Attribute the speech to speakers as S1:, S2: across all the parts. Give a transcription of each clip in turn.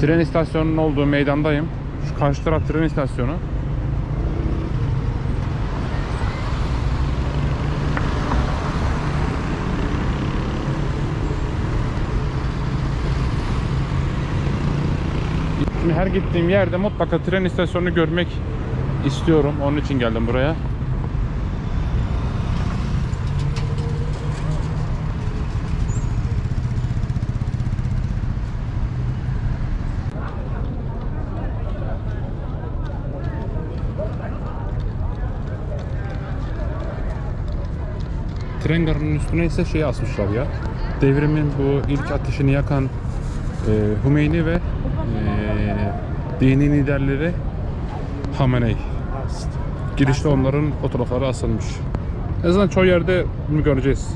S1: Tren istasyonunun olduğu meydandayım. Şu karşı taraf tren istasyonu. Şimdi her gittiğim yerde mutlaka tren istasyonunu görmek istiyorum. Onun için geldim buraya. Tren garının üstüne ise şey asmışlar ya. Devrimin bu ilk ateşini yakan e, Hümeyni ve e, dini liderleri Hamenei. Girişte onların fotoğrafları asılmış. En azından çoğu yerde bunu göreceğiz.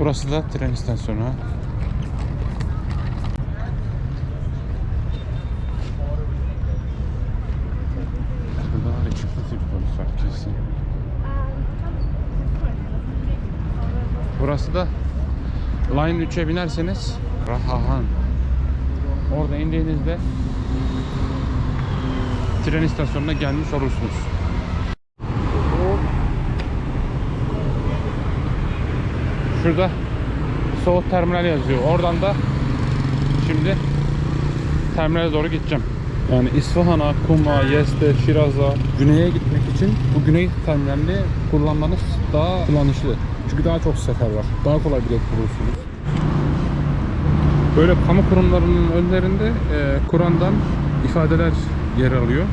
S1: Burası da tren istasyonu. Burada var eksploziv polis var kesin. Burası da Line 3'e binerseniz Rahahan. Orada indiğinizde tren istasyonuna gelmiş olursunuz. Şurada Soğut Terminal yazıyor. Oradan da şimdi terminale doğru gideceğim. Yani İsfahan'a, Kuma, Yezde, Şiraz'a, güneye gitmek için bu güney terminalini kullanmanız daha kullanışlı. Çünkü daha çok sefer var. Daha kolay bilet bulursunuz. Böyle kamu kurumlarının önlerinde e, Kur'an'dan ifadeler yer alıyor.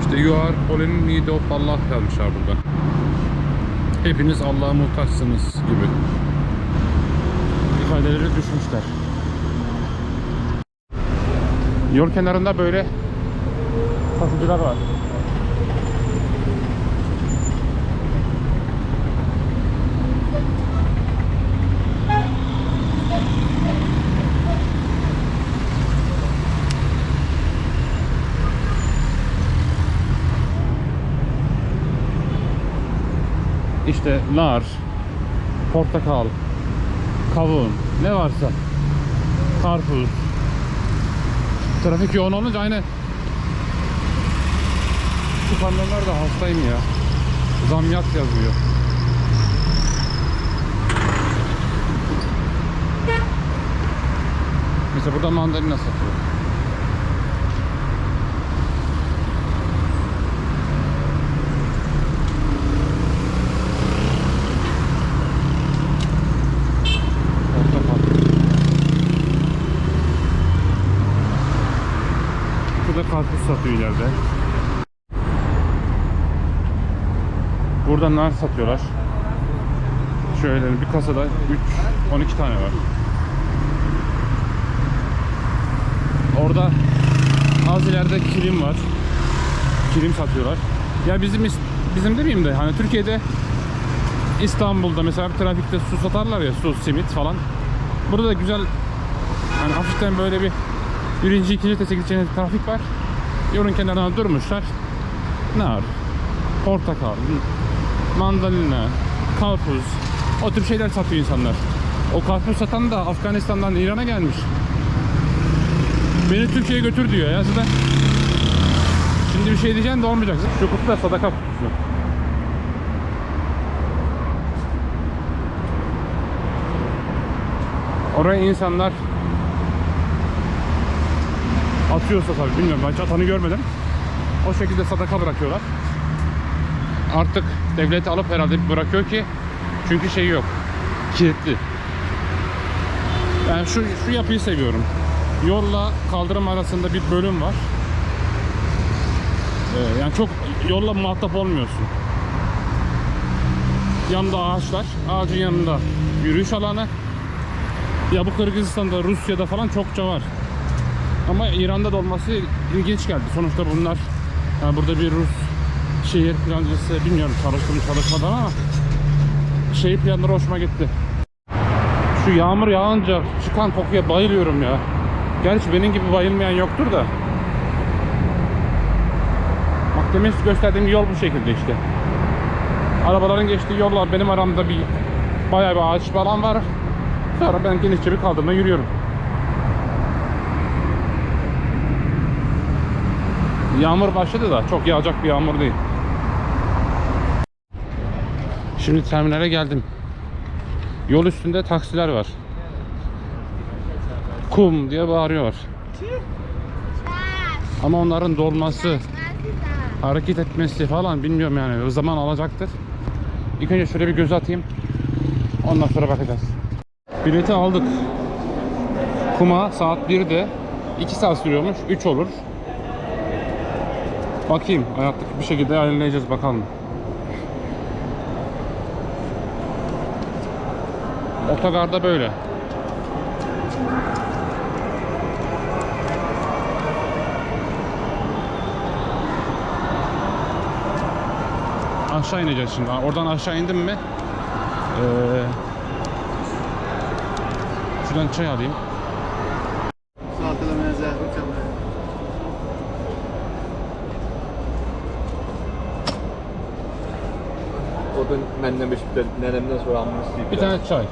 S1: İşte you are in need of Allah yazmışlar burada. Hepiniz Allah'a muhtaçsınız gibi ifadeleri düşmüşler. Yol kenarında böyle satıcılar var. İşte nar, portakal, kavun, ne varsa. Karpuz. Trafik yoğun olunca aynı şu kamyonlar da hastayım ya. Zamyat yazıyor. Mesela burada mandalina satıyor. Portakal. Burada karpuz satıyor ileride. Burada nar satıyorlar. Şöyle bir kasada 3 12 tane var. Orada az ileride kilim var. Kilim satıyorlar. Ya bizim bizim demeyeyim de hani Türkiye'de İstanbul'da mesela bir trafikte su satarlar ya su, simit falan. Burada da güzel hani hafiften böyle bir birinci, ikinci gideceğiniz trafik var. Yolun kenarına durmuşlar. Nar, portakal, mandalina, karpuz o tür şeyler satıyor insanlar. O karpuz satan da Afganistan'dan İran'a gelmiş. Beni Türkiye'ye götür diyor ya zaten. Şimdi bir şey diyeceğim de olmayacak. Şu kutu da sadaka kutusu. Oraya insanlar atıyorsa tabii bilmiyorum ben hiç atanı görmedim. O şekilde sadaka bırakıyorlar. Artık devlet alıp herhalde bırakıyor ki çünkü şey yok. Kilitli. Ben şu, şu yapıyı seviyorum. Yolla kaldırım arasında bir bölüm var. Ee, yani çok yolla muhatap olmuyorsun. Yanında ağaçlar. Ağacın yanında yürüyüş alanı. Ya bu Kırgızistan'da, Rusya'da falan çokça var. Ama İran'da da olması ilginç geldi. Sonuçta bunlar yani burada bir Rus şehir plancısı bilmiyorum çalıştım çalışmadan ama şehir planları hoşuma gitti. Şu yağmur yağınca çıkan kokuya bayılıyorum ya. Gerçi benim gibi bayılmayan yoktur da. Demin gösterdiğim yol bu şekilde işte. Arabaların geçtiği yollar benim aramda bir bayağı bir ağaç falan var. Sonra ben genişçe bir kaldırımda yürüyorum. Yağmur başladı da çok yağacak bir yağmur değil. Şimdi terminale geldim. Yol üstünde taksiler var. Kum diye bağırıyorlar. Ama onların dolması, hareket etmesi falan bilmiyorum yani. O zaman alacaktır. İlk önce şöyle bir göz atayım. Ondan sonra bakacağız. Bileti aldık. Kuma saat 1'de 2 saat sürüyormuş. 3 olur. Bakayım. Ayaklık bir şekilde ayarlayacağız bakalım. Otogarda böyle. Aşağı ineceğiz şimdi. Oradan aşağı indim mi? Ee, şuradan çay alayım.
S2: Məndən bir şübhə nənəmdən sonra istəyib.
S1: Bir tane çay.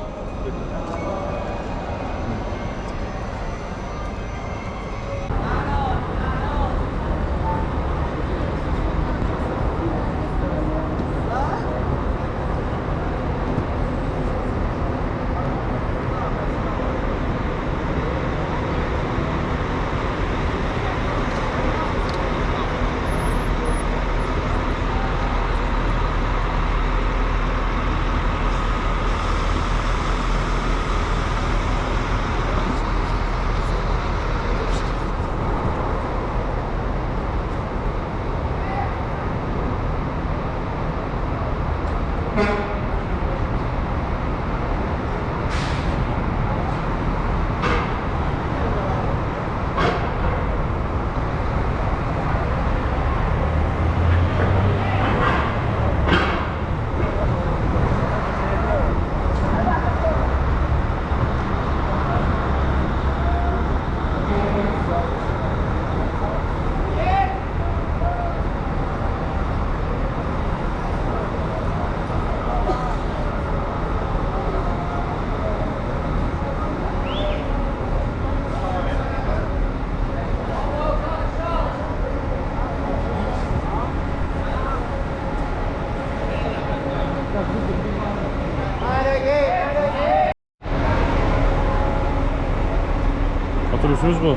S1: Otobüsümüz bu.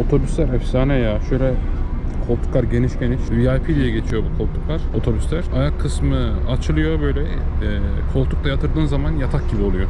S1: Otobüsler efsane ya. Şöyle koltuklar geniş geniş. VIP diye geçiyor bu koltuklar, otobüsler. Ayak kısmı açılıyor böyle. E, koltukta yatırdığın zaman yatak gibi oluyor.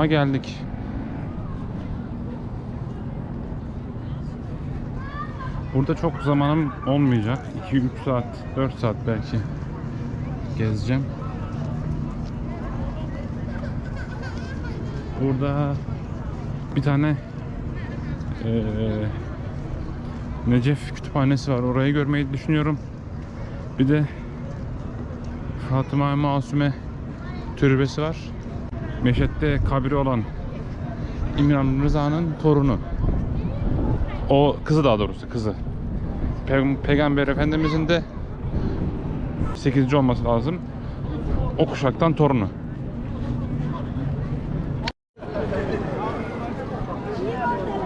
S1: Kuma geldik. Burada çok zamanım olmayacak. 2-3 saat, 4 saat belki gezeceğim. Burada bir tane eee Necef kütüphanesi var. Orayı görmeyi düşünüyorum. Bir de Fatıma Masume türbesi var. Meşet'te kabri olan İmran Rıza'nın torunu. O kızı daha doğrusu kızı. Pe- Peygamber Efendimizin de 8. olması lazım. O kuşaktan torunu.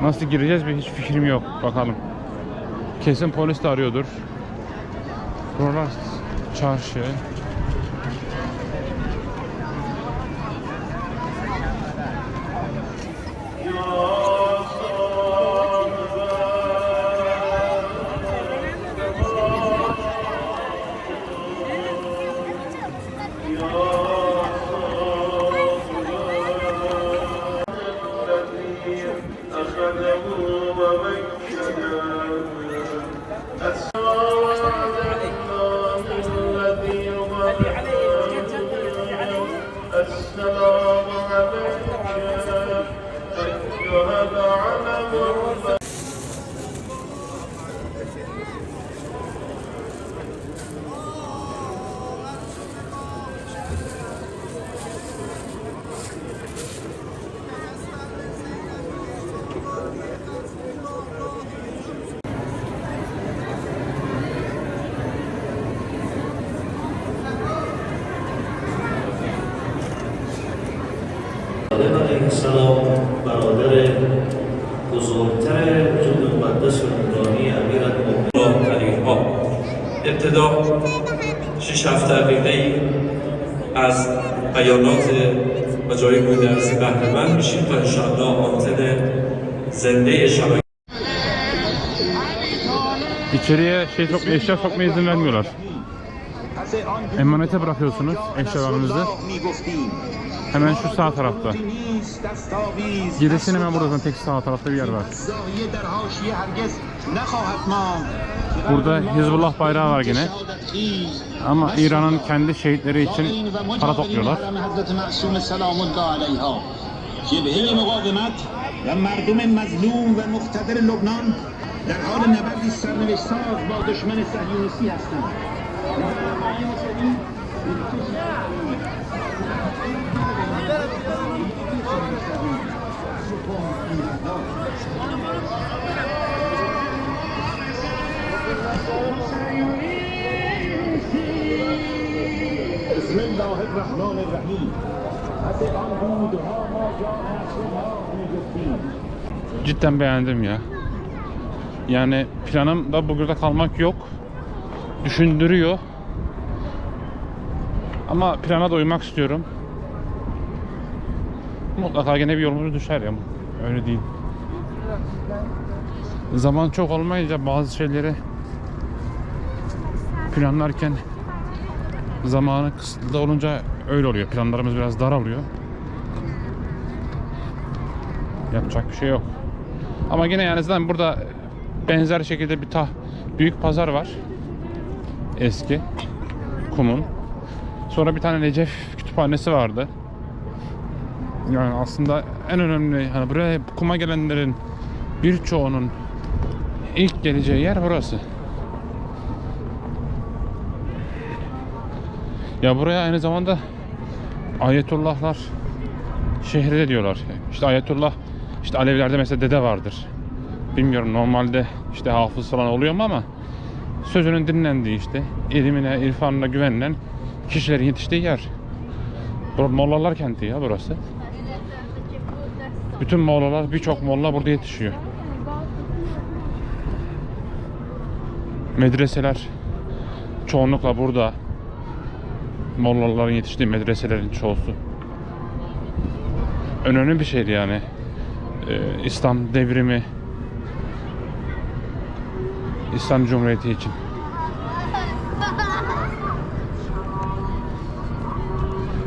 S1: Nasıl gireceğiz bir hiç fikrim yok. Bakalım. Kesin polis de arıyordur. Buralar çarşı.
S3: شش هفته دقیقه از بیانات و جای مورد ارزی بهره مند میشیم تا انشاءالله آنتن زنده شبکه
S1: İçeriye şey sok, eşya sokmaya izin vermiyorlar. Emanete bırakıyorsunuz eşyalarınızı. Hemen şu sağ tarafta. Girişin hemen burada tek sağ tarafta bir yer var. Burada Hizbullah bayrağı var yine. Ama İran'ın kendi şehitleri için para topluyorlar.
S4: جبهه مقاومت و مردم مظلوم و مقتدر لبنان در حال نبردی سرنوشت ساز با دشمن صهیونیستی هستند بسم الله الرحمن الرحیم حسب آن بودها ما جاء نصرها میگفتیم
S1: Cidden beğendim ya. Yani planım da burada kalmak yok. Düşündürüyor. Ama plana da uymak istiyorum. Mutlaka gene bir yolumuz düşer ya. Öyle değil. Zaman çok olmayınca bazı şeyleri planlarken zamanı kısıtlı olunca öyle oluyor. Planlarımız biraz daralıyor. Yapacak bir şey yok. Ama yine yani zaten burada benzer şekilde bir ta büyük pazar var. Eski. Kumun. Sonra bir tane Necef kütüphanesi vardı. Yani aslında en önemli hani buraya kuma gelenlerin birçoğunun ilk geleceği yer burası. Ya buraya aynı zamanda Ayetullahlar şehri de diyorlar. İşte Ayetullah işte Alevilerde mesela dede vardır. Bilmiyorum normalde işte hafız falan oluyor mu ama sözünün dinlendiği işte ilimine, irfanına güvenilen kişilerin yetiştiği yer. Bur Mollalar kenti ya burası. Bütün mollalar, birçok molla burada yetişiyor. Medreseler çoğunlukla burada. Mollaların yetiştiği medreselerin çoğusu. Önemli bir şeydi yani. Ee, İslam devrimi İslam Cumhuriyeti için.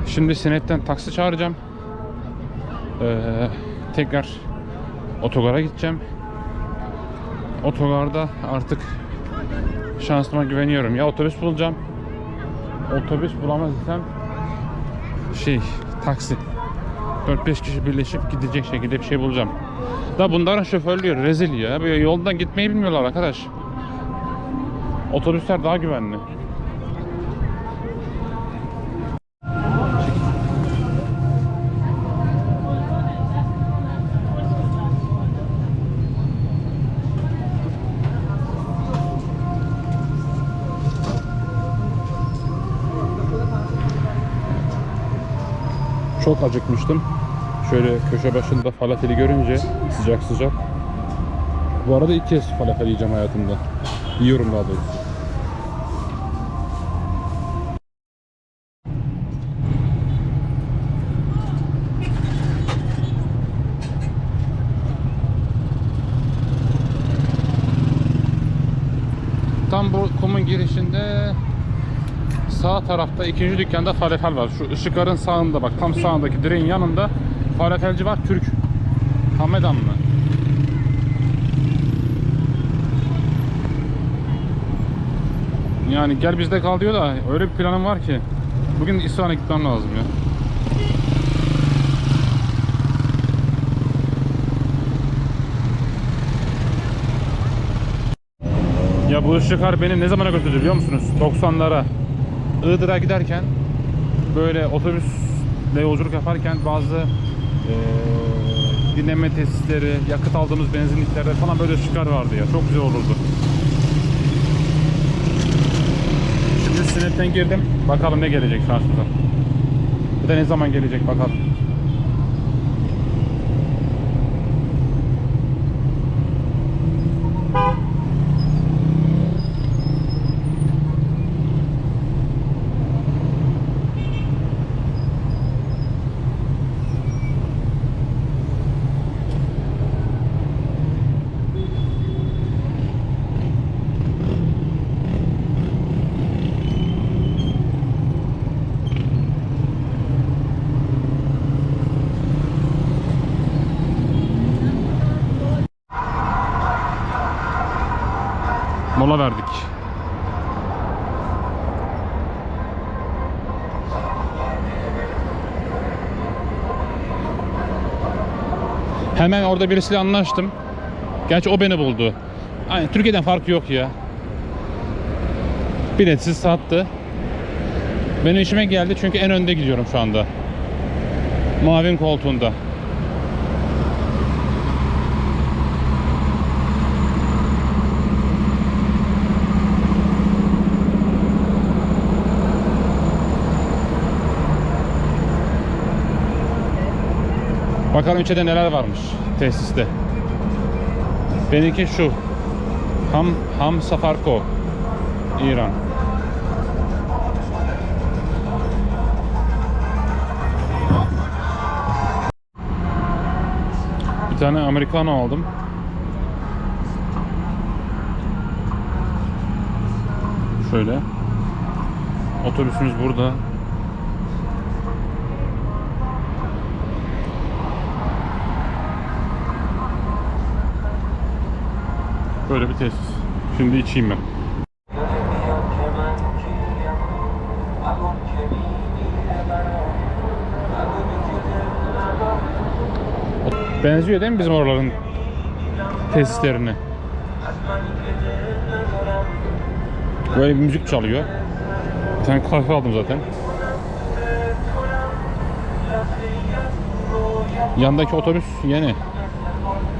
S1: Şimdi Sinet'ten taksi çağıracağım. Ee, tekrar otogara gideceğim. Otogarda artık şansıma güveniyorum. Ya otobüs bulacağım. Otobüs bulamaz isem şey taksi. 4-5 kişi birleşip gidecek şekilde bir şey bulacağım. Da bunların şoförlüğü rezil ya. Böyle yoldan gitmeyi bilmiyorlar arkadaş. Otobüsler daha güvenli. Çok acıkmıştım. Şöyle köşe başında falafeli görünce sıcak sıcak. Bu arada ilk kez falafel yiyeceğim hayatımda. Yiyorum daha doğrusu. Tam bu kumun girişinde sağ tarafta ikinci dükkanda falafel var. Şu ışıkların sağında bak tam sağındaki direğin yanında falafelci var Türk. Hamedanlı. Yani gel bizde kal diyor da öyle bir planım var ki bugün İsrail'e gitmem lazım ya. Ya bu ışıklar beni ne zamana götürdü biliyor musunuz? 90'lara. Iğdır'a giderken böyle otobüsle yolculuk yaparken bazı eee, dinleme tesisleri, yakıt aldığımız benzinliklerde falan böyle ışıklar vardı ya. Çok güzel olurdu. Şimdi sinetten girdim. Bakalım ne gelecek şansımıza. Bir de ne zaman gelecek bakalım. Mola verdik. Hemen orada birisiyle anlaştım. Gerçi o beni buldu. Aynı Türkiye'den fark yok ya. Biletsiz sattı. Benim işime geldi çünkü en önde gidiyorum şu anda. Mavin koltuğunda. Bakalım içeride neler varmış tesiste. Benimki şu. Ham Ham Safarko. İran. Bir tane Americano aldım. Şöyle. Otobüsümüz burada. Böyle bir tesis. Şimdi içeyim ben. Benziyor değil mi bizim oraların tesislerine? Böyle bir müzik çalıyor. Bir tane kahve aldım zaten. Yandaki otobüs yeni.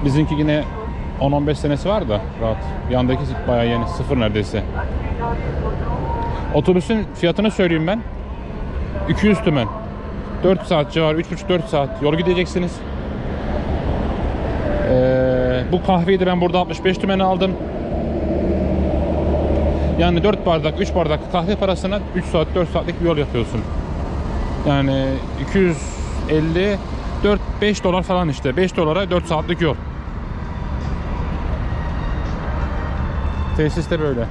S1: Bizimki yine 10-15 senesi var da rahat. Yandaki bayağı yeni. Sıfır neredeyse. Otobüsün fiyatını söyleyeyim ben. 200 tümen. 4 saat civarı, 3,5-4 saat yol gideceksiniz. Ee, bu kahveyi de ben burada 65 tümene aldım. Yani 4 bardak, 3 bardak kahve parasına 3 saat, 4 saatlik bir yol yapıyorsun. Yani 250 4-5 dolar falan işte. 5 dolara 4 saatlik yol. Tesis de böyle.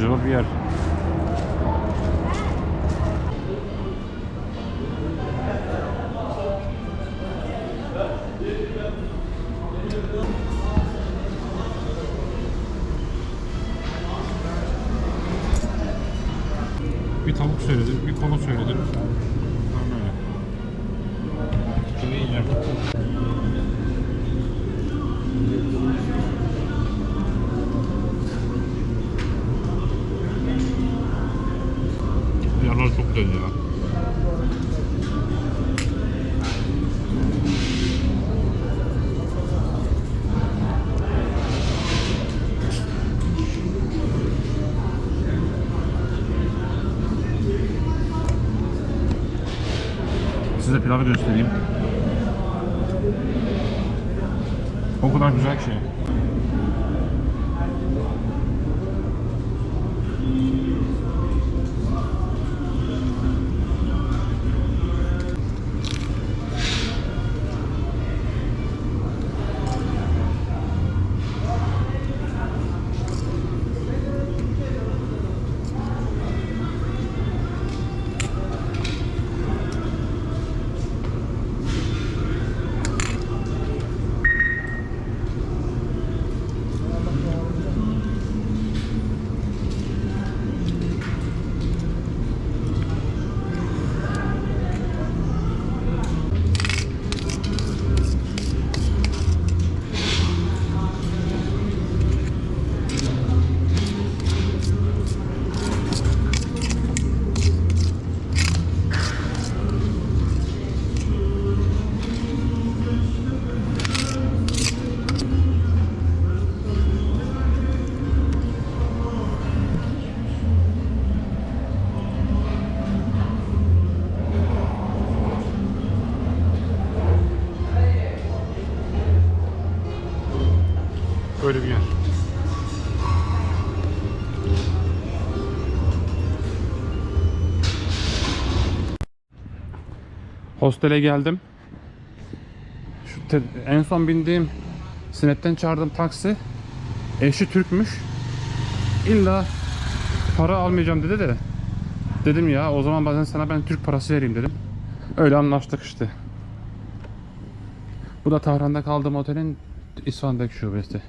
S1: yolculuk diyor. Yerler çok güzel Böyle bir yer. Hostele geldim. Şu en son bindiğim Sinet'ten çağırdığım taksi eşi Türkmüş. İlla para almayacağım dedi de dedim ya o zaman bazen sana ben Türk parası vereyim dedim. Öyle anlaştık işte. Bu da Tahran'da kaldığım otelin İsfahan'daki şubesi.